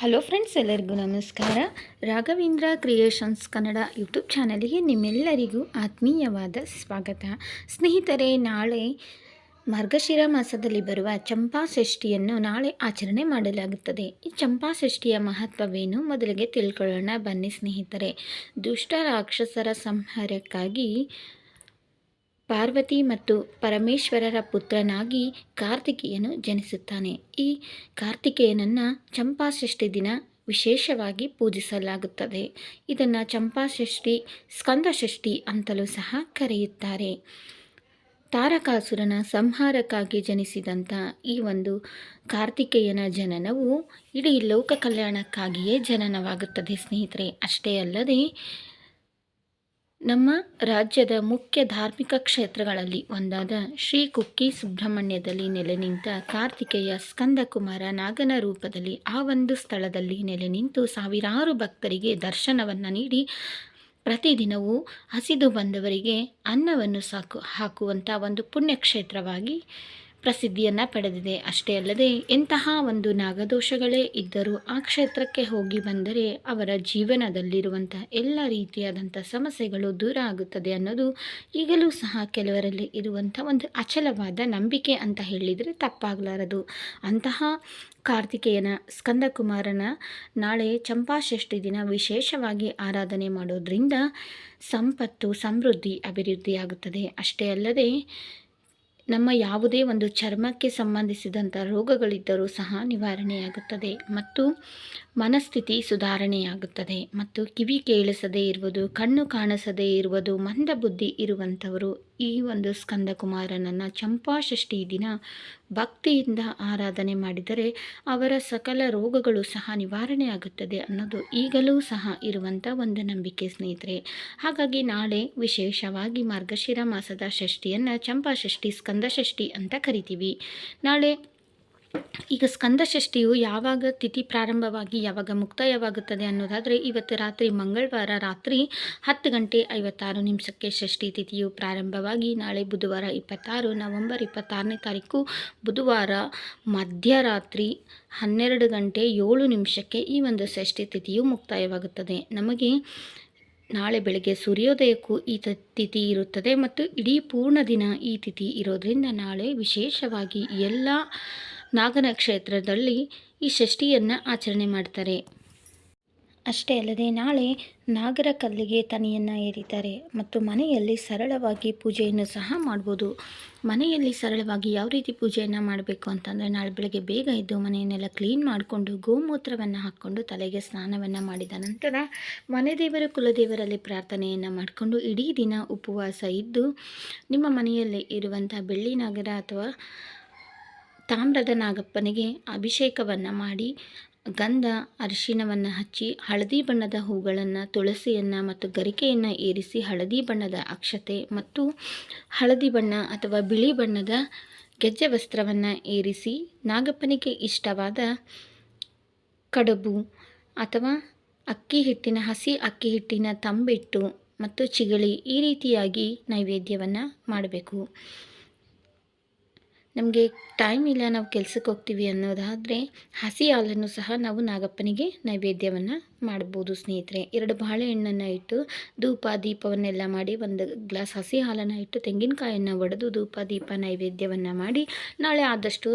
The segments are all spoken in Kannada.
ಹಲೋ ಫ್ರೆಂಡ್ಸ್, ಎಲ್ಲರಿಗೂ ನಮಸ್ಕಾರ. ರಾಘವೇಂದ್ರ ಕ್ರಿಯೇಷನ್ಸ್ ಕನ್ನಡ ಯೂಟ್ಯೂಬ್ ಚಾನಲ್ಗೆ ನಿಮ್ಮೆಲ್ಲರಿಗೂ ಆತ್ಮೀಯವಾದ ಸ್ವಾಗತ. ಸ್ನೇಹಿತರೆ, ನಾಳೆ ಮಾರ್ಗಶಿರ ಮಾಸದಲ್ಲಿ ಬರುವ ಚಂಪಾ ಷಷ್ಠಿಯನ್ನು ನಾಳೆ ಆಚರಣೆ ಮಾಡಲಾಗುತ್ತದೆ. ಈ ಚಂಪಾ ಷಷ್ಠಿಯ ಮಹತ್ವವೇನು ಮೊದಲಿಗೆ ತಿಳ್ಕೊಳ್ಳೋಣ ಬನ್ನಿ ಸ್ನೇಹಿತರೆ. ದುಷ್ಟ ರಾಕ್ಷಸರ ಸಂಹಾರಕ್ಕಾಗಿ ಪಾರ್ವತಿ ಮತ್ತು ಪರಮೇಶ್ವರರ ಪುತ್ರನಾಗಿ ಕಾರ್ತಿಕೇಯನು ಜನಿಸುತ್ತಾನೆ. ಈ ಕಾರ್ತಿಕೇಯನನ್ನು ಚಂಪಾಷಷ್ಠಿ ದಿನ ವಿಶೇಷವಾಗಿ ಪೂಜಿಸಲಾಗುತ್ತದೆ. ಇದನ್ನು ಚಂಪಾಷಷ್ಠಿ, ಸ್ಕಂದಷಷ್ಠಿ ಅಂತಲೂ ಸಹ ಕರೆಯುತ್ತಾರೆ. ತಾರಕಾಸುರನ ಸಂಹಾರಕ್ಕಾಗಿ ಜನಿಸಿದಂಥ ಈ ಒಂದು ಕಾರ್ತಿಕೇಯನ ಜನನವು ಇಡೀ ಲೋಕ ಕಲ್ಯಾಣಕ್ಕಾಗಿಯೇ ಜನನವಾಗುತ್ತದೆ ಸ್ನೇಹಿತರೆ. ಅಷ್ಟೇ ಅಲ್ಲದೆ ನಮ್ಮ ರಾಜ್ಯದ ಮುಖ್ಯ ಧಾರ್ಮಿಕ ಕ್ಷೇತ್ರಗಳಲ್ಲಿ ಒಂದಾದ ಶ್ರೀ ಕುಕ್ಕಿ ಸುಬ್ರಹ್ಮಣ್ಯದಲ್ಲಿ ನೆಲೆ ನಿಂತ ಕಾರ್ತಿಕೇಯ ಸ್ಕಂದಕುಮಾರ ನಾಗನ ರೂಪದಲ್ಲಿ ಆ ಒಂದು ಸ್ಥಳದಲ್ಲಿ ನೆಲೆ ನಿಂತು ಸಾವಿರಾರು ಭಕ್ತರಿಗೆ ದರ್ಶನವನ್ನು ನೀಡಿ ಪ್ರತಿದಿನವೂ ಹಸಿದು ಬಂದವರಿಗೆ ಅನ್ನವನ್ನು ಸಾಕು ಹಾಕುವಂಥ ಒಂದು ಪುಣ್ಯಕ್ಷೇತ್ರವಾಗಿ ಪ್ರಸಿದ್ಧಿಯನ್ನು ಪಡೆದಿದೆ. ಅಷ್ಟೇ ಅಲ್ಲದೆ ಎಂತಹ ಒಂದು ನಾಗದೋಷಗಳೇ ಇದ್ದರೂ ಆ ಕ್ಷೇತ್ರಕ್ಕೆ ಹೋಗಿ ಬಂದರೆ ಅವರ ಜೀವನದಲ್ಲಿರುವಂಥ ಎಲ್ಲ ರೀತಿಯಾದಂಥ ಸಮಸ್ಯೆಗಳು ದೂರ ಆಗುತ್ತದೆ ಅನ್ನೋದು ಈಗಲೂ ಸಹ ಕೆಲವರಲ್ಲಿ ಇರುವಂಥ ಒಂದು ಅಚಲವಾದ ನಂಬಿಕೆ ಅಂತ ಹೇಳಿದರೆ ತಪ್ಪಾಗಲಾರದು. ಅಂತಹ ಕಾರ್ತಿಕೇಯನ ಸ್ಕಂದಕುಮಾರನ ನಾಳೆ ಚಂಪಾಷಷ್ಠಿ ದಿನ ವಿಶೇಷವಾಗಿ ಆರಾಧನೆ ಮಾಡೋದ್ರಿಂದ ಸಂಪತ್ತು, ಸಮೃದ್ಧಿ, ಅಭಿವೃದ್ಧಿಯಾಗುತ್ತದೆ. ಅಷ್ಟೇ ಅಲ್ಲದೆ ನಮ್ಮ ಯಾವುದೇ ಒಂದು ಚರ್ಮಕ್ಕೆ ಸಂಬಂಧಿಸಿದಂಥ ರೋಗಗಳಿದ್ದರೂ ಸಹ ನಿವಾರಣೆಯಾಗುತ್ತದೆ ಮತ್ತು ಮನಸ್ಥಿತಿ ಸುಧಾರಣೆಯಾಗುತ್ತದೆ ಮತ್ತು ಕಿವಿ ಕೇಳಿಸದೇ ಇರುವುದು, ಕಣ್ಣು ಕಾಣಿಸದೇ ಇರುವುದು, ಮಂದಬುದ್ಧಿ ಇರುವಂಥವರು ಈ ಒಂದು ಸ್ಕಂದಕುಮಾರನನ್ನು ಚಂಪಾಷಷ್ಠಿ ದಿನ ಭಕ್ತಿಯಿಂದ ಆರಾಧನೆ ಮಾಡಿದರೆ ಅವರ ಸಕಲ ರೋಗಗಳು ಸಹ ನಿವಾರಣೆ ಆಗುತ್ತದೆ ಅನ್ನೋದು ಈಗಲೂ ಸಹ ಇರುವಂಥ ಒಂದು ನಂಬಿಕೆ ಸ್ನೇಹಿತರೆ. ಹಾಗಾಗಿ ನಾಳೆ ವಿಶೇಷವಾಗಿ ಮಾರ್ಗಶಿರ ಮಾಸದ ಷಷ್ಠಿಯನ್ನು ಚಂಪಾಷಷ್ಠಿ, ಸ್ಕಂದಷಷ್ಠಿ ಅಂತ ಕರಿತೀವಿ. ನಾಳೆ ಈಗ ಸ್ಕಂದ ಷಷ್ಠಿಯು ಯಾವಾಗ ತಿಥಿ ಪ್ರಾರಂಭವಾಗಿ ಯಾವಾಗ ಮುಕ್ತಾಯವಾಗುತ್ತದೆ ಅನ್ನೋದಾದರೆ ಇವತ್ತು ರಾತ್ರಿ ಮಂಗಳವಾರ ರಾತ್ರಿ ಹತ್ತು ಗಂಟೆ ಐವತ್ತಾರು ನಿಮಿಷಕ್ಕೆ ಷಷ್ಠಿ ತಿಥಿಯು ಪ್ರಾರಂಭವಾಗಿ ನಾಳೆ ಬುಧವಾರ ಇಪ್ಪತ್ತಾರು ನವಂಬರ್ ಇಪ್ಪತ್ತಾರನೇ ತಾರೀಕು ಬುಧವಾರ ಮಧ್ಯರಾತ್ರಿ ಹನ್ನೆರಡು ಗಂಟೆ ಏಳು ನಿಮಿಷಕ್ಕೆ ಈ ಒಂದು ಷಷ್ಠಿ ತಿಥಿಯು ಮುಕ್ತಾಯವಾಗುತ್ತದೆ. ನಮಗೆ ನಾಳೆ ಬೆಳಗ್ಗೆ ಸೂರ್ಯೋದಯಕ್ಕೂ ಈ ತಿಥಿ ಇರುತ್ತದೆ ಮತ್ತು ಇಡೀ ಪೂರ್ಣ ದಿನ ಈ ತಿಥಿ ಇರೋದರಿಂದ ನಾಳೆ ವಿಶೇಷವಾಗಿ ಎಲ್ಲ ನಾಗನ ಕ್ಷೇತ್ರದಲ್ಲಿ ಈ ಷಷ್ಠಿಯನ್ನು ಆಚರಣೆ ಮಾಡ್ತಾರೆ. ಅಷ್ಟೇ ಅಲ್ಲದೆ ನಾಳೆ ನಾಗರ ಕಲ್ಲಿಗೆ ತನಿಯನ್ನು ಏರಿತಾರೆ ಮತ್ತು ಮನೆಯಲ್ಲಿ ಸರಳವಾಗಿ ಪೂಜೆಯನ್ನು ಸಹ ಮಾಡ್ಬೋದು. ಮನೆಯಲ್ಲಿ ಸರಳವಾಗಿ ಯಾವ ರೀತಿ ಪೂಜೆಯನ್ನು ಮಾಡಬೇಕು ಅಂತಂದರೆ ನಾಳೆ ಬೆಳಗ್ಗೆ ಬೇಗ ಇದ್ದು ಮನೆಯನ್ನೆಲ್ಲ ಕ್ಲೀನ್ ಮಾಡಿಕೊಂಡು ಗೋಮೂತ್ರವನ್ನು ಹಾಕ್ಕೊಂಡು ತಲೆಗೆ ಸ್ನಾನವನ್ನು ಮಾಡಿದ ನಂತರ ಮನೆ ದೇವರು ಕುಲದೇವರಲ್ಲಿ ಪ್ರಾರ್ಥನೆಯನ್ನು ಮಾಡಿಕೊಂಡು ಇಡೀ ದಿನ ಉಪವಾಸ ಇದ್ದು ನಿಮ್ಮ ಮನೆಯಲ್ಲಿ ಇರುವಂಥ ಬೆಳ್ಳಿ ನಾಗರ ಅಥವಾ ತಾಮ್ರದ ನಾಗಪ್ಪನಿಗೆ ಅಭಿಷೇಕವನ್ನು ಮಾಡಿ, ಗಂಧ ಅರಿಶಿಣವನ್ನು ಹಚ್ಚಿ, ಹಳದಿ ಬಣ್ಣದ ಹೂಗಳನ್ನು, ತುಳಸಿಯನ್ನು ಮತ್ತು ಗರಿಕೆಯನ್ನು ಏರಿಸಿ ಹಳದಿ ಬಣ್ಣದ ಅಕ್ಷತೆ ಮತ್ತು ಹಳದಿ ಬಣ್ಣ ಅಥವಾ ಬಿಳಿ ಬಣ್ಣದ ಗೆಜ್ಜೆ ವಸ್ತ್ರವನ್ನು ಏರಿಸಿ ನಾಗಪ್ಪನಿಗೆ ಇಷ್ಟವಾದ ಕಡುಬು ಅಥವಾ ಅಕ್ಕಿ ಹಿಟ್ಟಿನ, ಹಸಿ ಅಕ್ಕಿ ಹಿಟ್ಟಿನ ತಂಬಿಟ್ಟು ಮತ್ತು ಚಿಗಳಿ ಈ ರೀತಿಯಾಗಿ ನೈವೇದ್ಯವನ್ನು ಮಾಡಬೇಕು. ನಮಗೆ ಟೈಮ್ ಇಲ್ಲ ನಾವು ಕೆಲಸಕ್ಕೆ ಹೋಗ್ತೀವಿ ಅನ್ನೋದಾದರೆ ಹಸಿ ಹಾಲನ್ನು ಸಹ ನಾವು ನಾಗಪ್ಪನಿಗೆ ನೈವೇದ್ಯವನ್ನು ಮಾಡ್ಬೋದು ಸ್ನೇಹಿತರೆ. ಎರಡು ಬಾಳೆಹಣ್ಣನ್ನು ಇಟ್ಟು ಧೂಪ, ದೀಪವನ್ನೆಲ್ಲ ಮಾಡಿ ಒಂದು ಗ್ಲಾಸ್ ಹಸಿ ಹಾಲನ್ನು ಇಟ್ಟು ತೆಂಗಿನಕಾಯನ್ನು ಒಡೆದು ಧೂಪ, ದೀಪ, ನೈವೇದ್ಯವನ್ನು ಮಾಡಿ ನಾಳೆ ಆದಷ್ಟು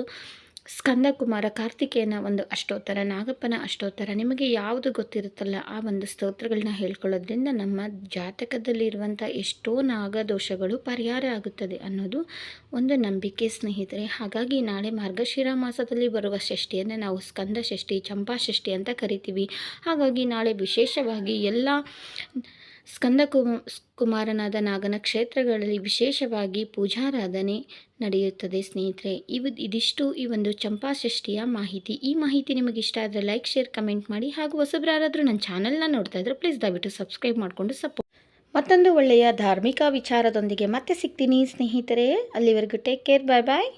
ಸ್ಕಂದ ಕುಮಾರ ಕಾರ್ತಿಕೇಯನ ಒಂದು ಅಷ್ಟೋತ್ತರ, ನಾಗಪ್ಪನ ಅಷ್ಟೋತ್ತರ ನಿಮಗೆ ಯಾವುದು ಗೊತ್ತಿರುತ್ತಲ್ಲ ಆ ಒಂದು ಸ್ತೋತ್ರಗಳನ್ನ ಹೇಳ್ಕೊಳ್ಳೋದ್ರಿಂದ ನಮ್ಮ ಜಾತಕದಲ್ಲಿರುವಂಥ ಎಷ್ಟೋ ನಾಗದೋಷಗಳು ಪರಿಹಾರ ಆಗುತ್ತದೆ ಅನ್ನೋದು ಒಂದು ನಂಬಿಕೆ ಸ್ನೇಹಿತರೆ. ಹಾಗಾಗಿ ನಾಳೆ ಮಾರ್ಗಶಿರ ಮಾಸದಲ್ಲಿ ಬರುವ ಷಷ್ಠಿಯನ್ನು ನಾವು ಸ್ಕಂದ ಷಷ್ಠಿ, ಚಂಪಾ ಷಷ್ಠಿ ಅಂತ ಕರಿತೀವಿ. ಹಾಗಾಗಿ ನಾಳೆ ವಿಶೇಷವಾಗಿ ಎಲ್ಲ ಸ್ಕಂದ ಕುಮಾರನಾದ ನಾಗನ ಕ್ಷೇತ್ರಗಳಲ್ಲಿ ವಿಶೇಷವಾಗಿ ಪೂಜಾರಾಧನೆ ನಡೆಯುತ್ತದೆ ಸ್ನೇಹಿತರೆ. ಇವು ಇದಿಷ್ಟು ಈ ಒಂದು ಚಂಪಾಷಷ್ಠಿಯ ಮಾಹಿತಿ. ಈ ಮಾಹಿತಿ ನಿಮಗೆ ಇಷ್ಟ ಆದರೆ ಲೈಕ್ ಶೇರ್ ಕಮೆಂಟ್ ಮಾಡಿ ಹಾಗೂ ಹೊಸಬ್ರಾರಾದರೂ ನನ್ನ ಚಾನಲ್ನ ನೋಡ್ತಾ ಇದ್ದರೆ ಪ್ಲೀಸ್ ದಯವಿಟ್ಟು ಸಬ್ಸ್ಕ್ರೈಬ್ ಮಾಡಿಕೊಂಡು ಸಪೋರ್ಟ್ ಮತ್ತೊಂದು ಒಳ್ಳೆಯ ಧಾರ್ಮಿಕ ವಿಚಾರದೊಂದಿಗೆ ಮತ್ತೆ ಸಿಗ್ತೀನಿ ಸ್ನೇಹಿತರೆ. ಅಲ್ಲಿವರೆಗೂ ಟೇಕ್ ಕೇರ್ ಬಾಯ್ ಬಾಯ್